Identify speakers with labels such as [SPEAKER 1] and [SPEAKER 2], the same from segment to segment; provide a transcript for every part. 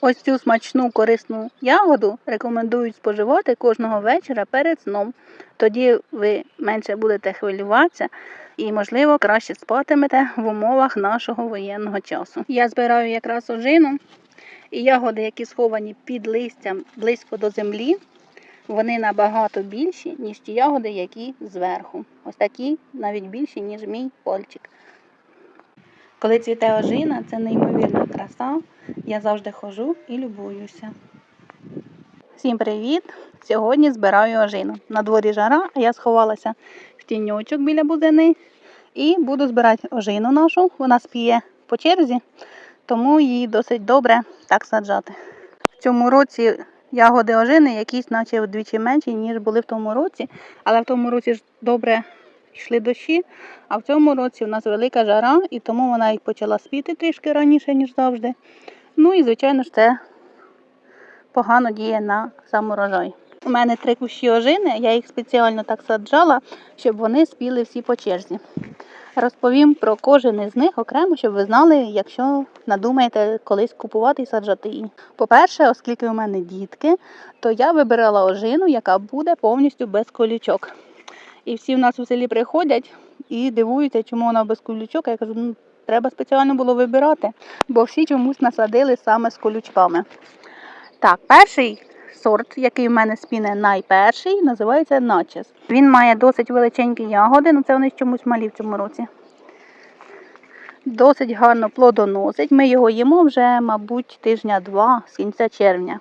[SPEAKER 1] Ось цю смачну корисну ягоду рекомендують споживати кожного вечора перед сном. Тоді ви менше будете хвилюватися і, можливо, краще спатимете в умовах нашого воєнного часу. Я збираю якраз ожину і ягоди, які сховані під листям близько до землі, вони набагато більші, ніж ті ягоди, які зверху. Ось такі навіть більші, ніж мій пальчик. Коли цвіте ожина, це неймовірна краса. Я завжди ходжу і любуюся. Всім привіт! Сьогодні збираю ожину. На дворі жара, я сховалася в тіньочок біля бузини і буду збирати ожину нашу. Вона спіє по черзі, тому її досить добре так саджати. В цьому році ягоди ожини якісь, наче вдвічі менші, ніж були в тому році, але в тому році ж добре йшли дощі, а в цьому році у нас велика жара, і тому вона і почала спіти трішки раніше, ніж завжди. Ну і, звичайно ж, це погано діє на сам урожай. У мене три кущі ожини, я їх спеціально так саджала, щоб вони спіли всі по черзі. Розповім про кожен із них окремо, щоб ви знали, якщо надумаєте колись купувати і саджати її. По-перше, оскільки у мене дітки, то я вибирала ожину, яка буде повністю без колючок. І всі в нас у селі приходять і дивуються, чому вона без колючок. Я кажу, ну треба спеціально було вибирати, бо всі чомусь насадили саме з колючками. Так, перший сорт, який в мене спіне найперший, називається Начес. Він має досить величенькі ягоди, ну це вони чомусь малі в цьому році. Досить гарно плодоносить. Ми його їмо вже, мабуть, тижня-два з кінця червня.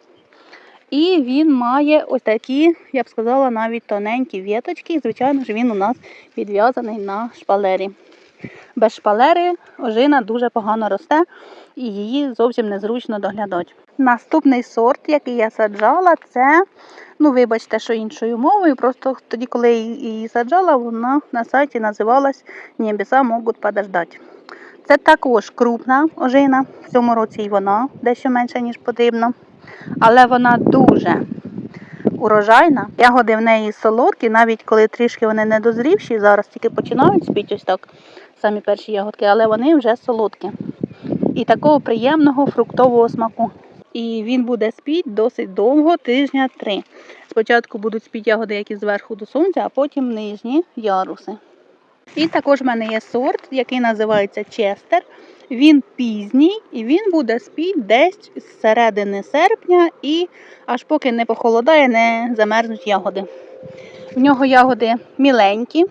[SPEAKER 1] І він має ось такі, я б сказала, навіть тоненькі віточки. І, звичайно ж, він у нас підв'язаний на шпалері. Без шпалери ожина дуже погано росте і її зовсім незручно доглядати. Наступний сорт, який я саджала, це, ну вибачте, що іншою мовою, просто тоді, коли я її саджала, вона на сайті називалась Небеса можуть подождати. Це також крупна ожина. В цьому році і вона дещо менша, ніж потрібно. Але вона дуже урожайна. Ягоди в неї солодкі, навіть коли трішки вони не дозрівші, зараз тільки починають спіти ось так, самі перші ягодки, але вони вже солодкі. І такого приємного фруктового смаку. І він буде спіти досить довго, тижня три. Спочатку будуть спіти ягоди, які зверху до сонця, а потім нижні яруси. І також в мене є сорт, який називається Честер. Він пізній і він буде спіти десь з середини серпня і аж поки не похолодає, не замерзнуть ягоди. В нього ягоди міленькі,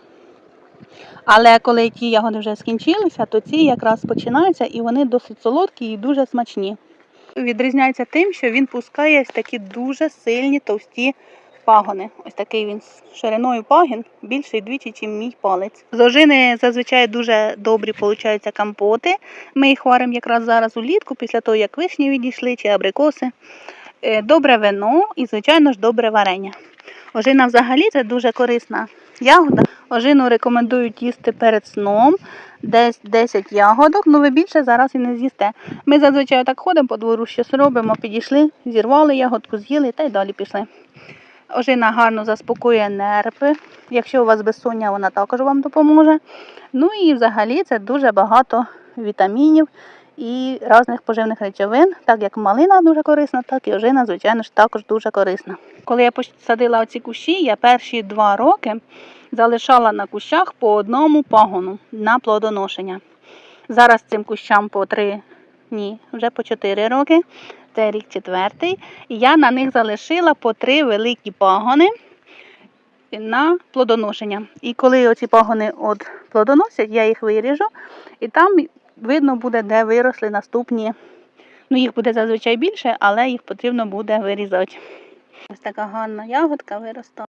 [SPEAKER 1] але коли ті ягоди вже скінчилися, то ці якраз починаються і вони досить солодкі і дуже смачні. Відрізняється тим, що він пускає такі дуже сильні товсті пагони. Ось такий він з шириною пагін більший двічі, ніж мій палець. З ожини зазвичай дуже добрі получаються компоти. Ми їх варимо якраз зараз улітку, після того, як вишні відійшли чи абрикоси. Е, Добре вино і, звичайно ж, добре варення. Ожина взагалі це дуже корисна ягода. Ожину рекомендують їсти перед сном. Десь 10 ягодок, ну ви більше зараз і не з'їсте. Ми зазвичай так ходимо по двору, щось робимо, підійшли, зірвали ягодку, з'їли та й далі пішли. Ожина гарно заспокоює нерви. Якщо у вас безсоння, вона також вам допоможе. Ну і взагалі це дуже багато вітамінів і різних поживних речовин, так як малина дуже корисна, так і ожина, звичайно ж, також дуже корисна. Коли я посадила оці кущі, я перші два роки залишала на кущах по одному пагону на плодоношення. Зараз цим кущам по три, ні, вже по чотири роки. Це рік четвертий. І я на них залишила по три великі пагони на плодоношення. І коли оці пагони от плодоносять, я їх виріжу, і там видно буде, де виросли наступні. Ну, їх буде зазвичай більше, але їх потрібно буде вирізати. Ось така гарна ягодка виросла.